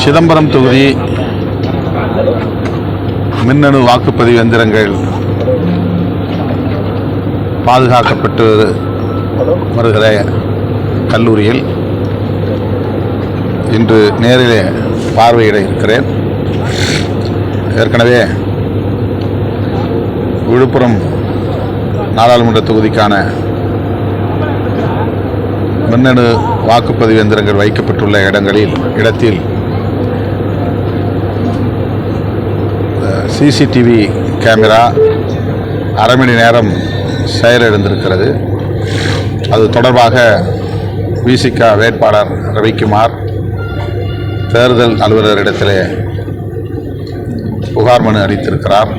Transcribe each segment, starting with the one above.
சிதம்பரம் தொகுதி மின்னணு வாக்குப்பதிவு எந்திரங்கள் பாதுகாக்கப்பட்டு வருகிற கல்லூரியில் இன்று நேரிலே பார்வையிட இருக்கிறேன். ஏற்கனவே விழுப்புரம் நாடாளுமன்ற தொகுதிக்கான மின்னணு வாக்குப்பதிவு எந்திரங்கள் வைக்கப்பட்டுள்ள இடங்களில் இடத்தில் சிசிடிவி கேமரா அரை மணி நேரம் செயலிழந்திருக்கிறது. அது தொடர்பாக விசிகா வேட்பாளர் ரவிக்குமார் தேர்தல் அலுவலரிடத்திலே புகார் மனு அளித்திருக்கிறார்.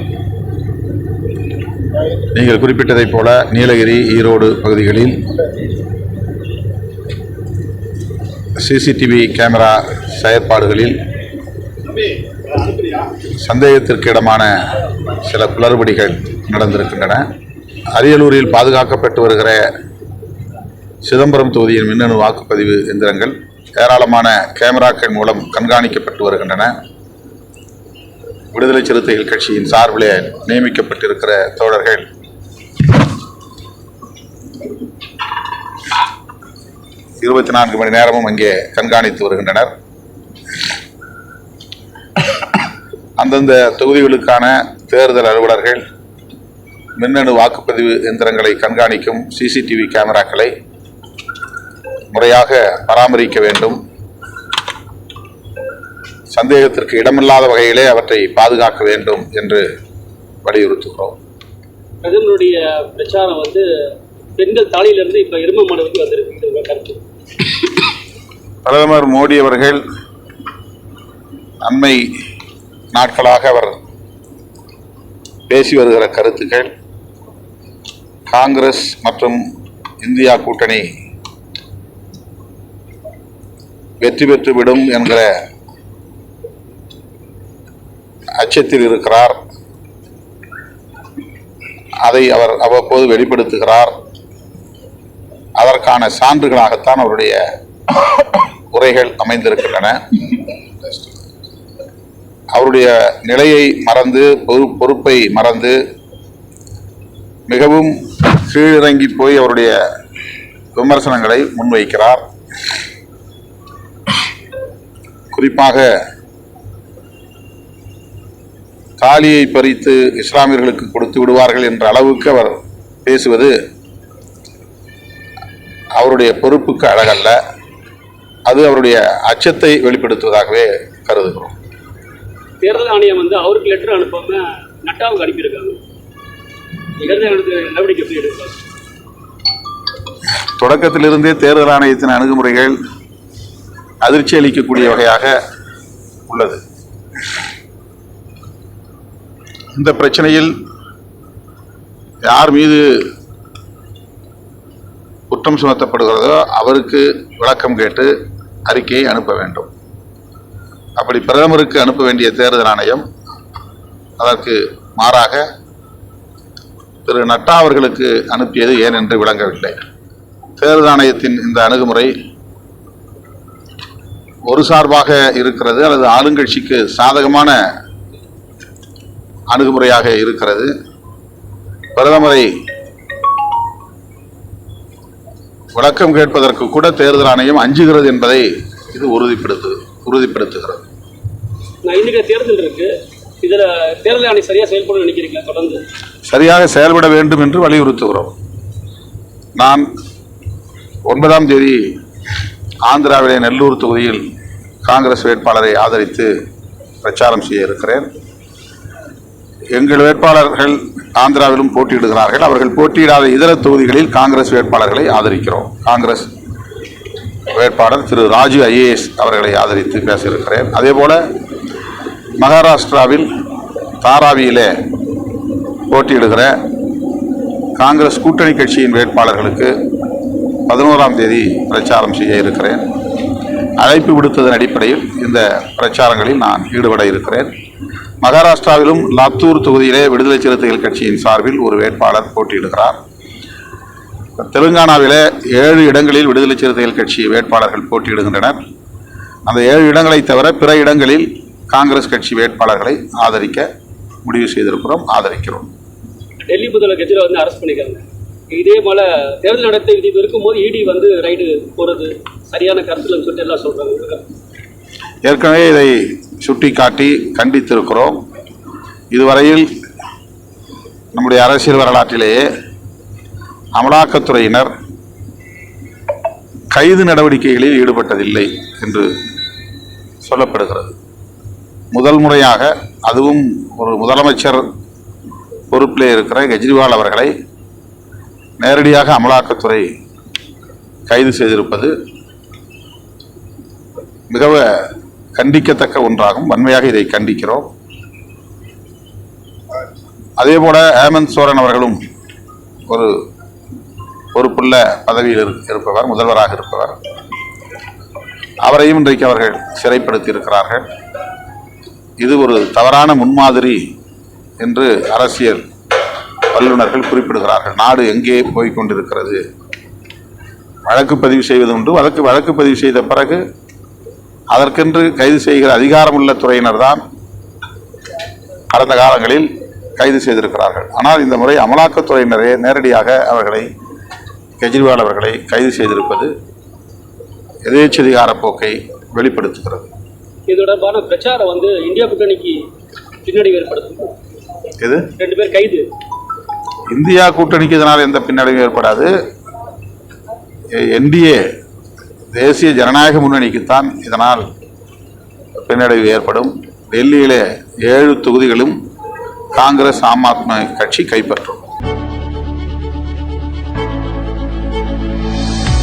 நீங்கள் குறிப்பிட்டதைப் போல நீலகிரி ஈரோடு பகுதிகளில் சிசிடிவி கேமரா செயற்பாடுகளில் சந்தேகத்திற்கிடமான சில குளறுபடிகள் நடந்திருக்கின்றன. அரியலூரில் பாதுகாக்கப்பட்டு வருகிற சிதம்பரம் தொகுதியின் மின்னணு வாக்குப்பதிவு எந்திரங்கள் ஏராளமான கேமராக்கள் மூலம் கண்காணிக்கப்பட்டு வருகின்றன. விடுதலை சிறுத்தைகள் கட்சியின் சார்பிலே நியமிக்கப்பட்டிருக்கிற தோழர்கள் இருபத்தி நான்கு மணி நேரமும் அங்கே கண்காணித்து வருகின்றனர். அந்தந்த தொகுதிகளுக்கான தேர்தல் அலுவலர்கள் மின்னணு வாக்குப்பதிவு எந்திரங்களை கண்காணிக்கும் சிசிடிவி கேமராக்களை முறையாக பராமரிக்க வேண்டும். சந்தேகத்திற்கு இடமில்லாத வகையிலே அவற்றை பாதுகாக்க வேண்டும் என்று வலியுறுத்துகிறோம். பிரதமருடைய பிரச்சாரம் வந்து பெண்கள் தாலியிலிருந்து இப்ப எரும மாடுக்கு வந்திருக்கு. கருத்து. பிரதமர் மோடி அவர்கள் அண்மை நாட்களாக அவர் பேசி வருகிற கருத்துக்கள் காங்கிரஸ் மற்றும் இந்தியா கூட்டணி வெற்றி பெற்று விடும் என்கிற அச்சத்தில் இருக்கிறார். அதை அவர் அவ்வப்போது வெளிப்படுத்துகிறார். அதற்கான சான்றுகளாகத்தான் அவருடைய உரைகள் அமைந்திருக்கின்றன. அவருடைய நிலையை மறந்து பொறு- பொறுப்பை மறந்து மிகவும் கீழிறங்கி போய் அவருடைய விமர்சனங்களை முன்வைக்கிறார். குறிப்பாக தாலியை பறித்து இஸ்லாமியர்களுக்கு கொடுத்து விடுவார்கள் என்ற அளவுக்கு அவர் பேசுவது அவருடைய பொறுப்புக்கு அழகல்ல. அது அவருடைய அச்சத்தை வெளிப்படுத்துவதாகவே கருதுகிறோம். தேர்தல் ஆணையம் வந்து அவருக்கு லெட்டர் அனுப்பாம நட்டாவுக்கு அனுப்பியிருக்காங்க. நடவடிக்கை எப்படி எடுக்கலாம் தொடக்கத்திலிருந்தே தேர்தல் ஆணையத்தின் அணுகுமுறைகள் அதிர்ச்சி அளிக்கக்கூடிய வகையாக உள்ளது. இந்த பிரச்சனையில் யார் மீது குற்றம் சுமத்தப்படுகிறதோ அவருக்கு விளக்கம் கேட்டு அறிக்கையை அனுப்ப வேண்டும். அப்படி பிரதமருக்கு அனுப்ப வேண்டிய தேர்தல் ஆணையம் அதற்கு மாறாக திரு நட்டா அவர்களுக்கு அனுப்பியது ஏன் என்று விளங்கவில்லை. தேர்தல் ஆணையத்தின் இந்த அணுகுமுறை ஒரு சார்பாக இருக்கிறது அல்லது ஆளுங்கட்சிக்கு சாதகமான அணுகுமுறையாக இருக்கிறது. பிரதமரை விளக்கம் கேட்பதற்கு கூட தேர்தல் ஆணையம் அஞ்சுகிறது என்பதை இது உறுதிப்படுத்து உறுதிப்படுத்துகிறது. நான் இன்னைக்கு தேர்தல் இருக்கு. இதுல தேர்தல் ஆணையம் சரியா செயல்படும் நினைக்கிறீங்களா? தொடர்ந்து. சரியாக செயல்பட வேண்டும் என்று வலியுறுத்துகிறோம். நான் ஒன்பதாம் தேதி ஆந்திராவிலே நெல்லூர் தொகுதியில் காங்கிரஸ் வேட்பாளரை ஆதரித்து பிரச்சாரம் செய்ய இருக்கிறேன். எங்கள் வேட்பாளர்கள் ஆந்திராவிலும் போட்டியிடுகிறார்கள். அவர்கள் போட்டியிடாத இதர தொகுதிகளில் காங்கிரஸ் வேட்பாளர்களை ஆதரிக்கிறோம். காங்கிரஸ் வேட்பாளர் திரு ராஜு ஐஏஎஸ் அவர்களை ஆதரித்து பேசியிருக்கிறேன். அதேபோல் மகாராஷ்டிராவில் தாராவியிலே போட்டியிடுகிற காங்கிரஸ் கூட்டணி கட்சியின் வேட்பாளர்களுக்கு பதினோராம் தேதி பிரச்சாரம் செய்ய இருக்கிறேன். அழைப்பு விடுத்ததன் அடிப்படையில் இந்த பிரச்சாரங்களில் நான் ஈடுபட இருக்கிறேன். மகாராஷ்டிராவிலும் லாத்தூர் தொகுதியிலே விடுதலை சிறுத்தைகள் கட்சியின் சார்பில் ஒரு வேட்பாளர் போட்டியிடுகிறார். தெலுங்கானாவிலே ஏழு இடங்களில் விடுதலை சிறுத்தைகள் கட்சி வேட்பாளர்கள் போட்டியிடுகின்றனர். அந்த ஏழு இடங்களை தவிர பிற இடங்களில் காங்கிரஸ் கட்சி வேட்பாளர்களை ஆதரிக்க முடிவு செய்திருக்கிறோம் ஆதரிக்கிறோம். டெல்லி முதல்வர் கெஜ்ரிவால் வந்து அரெஸ்ட் பண்ணிருக்காங்க இதே போல தேர்தல் நடத்தை விதிப்பு இருக்கும்போது இடி வந்து ரைடு போறது சரியான கருத்துலன்னு சொல்லிட்டு எல்லாம் சொல்றாங்க. ஏற்கனவே இதை சுட்டிக்காட்டி கண்டித்திருக்கிறோம். இதுவரையில் நம்முடைய அரசியல் வரலாற்றிலேயே அமலாக்கத்துறையினர் கைது நடவடிக்கைகளில் ஈடுபட்டதில்லை என்று சொல்லப்படுகிறது. முதல் முறையாக அதுவும் ஒரு முதலமைச்சர் பொறுப்பிலே இருக்கிற கெஜ்ரிவால் அவர்களை நேரடியாக அமலாக்கத்துறை கைது செய்திருப்பது மிக கண்டிக்கத்தக்க ஒன்றாகும். வன்மையாக இதை கண்டிக்கிறோம். அதே போல ஹேமந்த் சோரன் அவர்களும் ஒரு பொறுப்புள்ள பதவியில் இருப்பவர் முதல்வராக இருப்பவர். அவரையும் இன்றைக்கு அவர்கள் சிறைப்படுத்தி இருக்கிறார்கள் இது ஒரு தவறான முன்மாதிரி என்று அரசியல் வல்லுநர்கள் குறிப்பிடுகிறார்கள். நாடு எங்கே போய்க் கொண்டிருக்கிறது? வழக்கு பதிவு செய்வது உண்டு. வழக்கு வழக்கு பதிவு செய்த பிறகு அதற்கென்று கைது செய்கிற அதிகாரமுள்ள துறையினர் தான் கடந்த காலங்களில் கைது செய்திருக்கிறார்கள். ஆனால் இந்த முறை அமலாக்கத்துறையினரே நேரடியாக அவர்களை கெஜ்ரிவால் அவர்களை கைது செய்திருப்பது எதேச்சதிகார போக்கை வெளிப்படுத்துகிறது. இது தொடர்பான பிரச்சாரம் வந்து இந்தியா கூட்டணிக்கு பின்னடைவு ஏற்படுத்தும். இது ரெண்டு பேர் கைது. இந்தியா கூட்டணிக்கு இதனால் எந்த பின்னடைவும் ஏற்படாது. என்டிஏ தேசிய ஜனநாயக முன்னணிக்குத்தான் இதனால் பின்னடைவு ஏற்படும். டெல்லியிலே ஏழு தொகுதிகளும் காங்கிரஸ் ஆம் ஆத்மி கட்சி கைப்பற்றும்.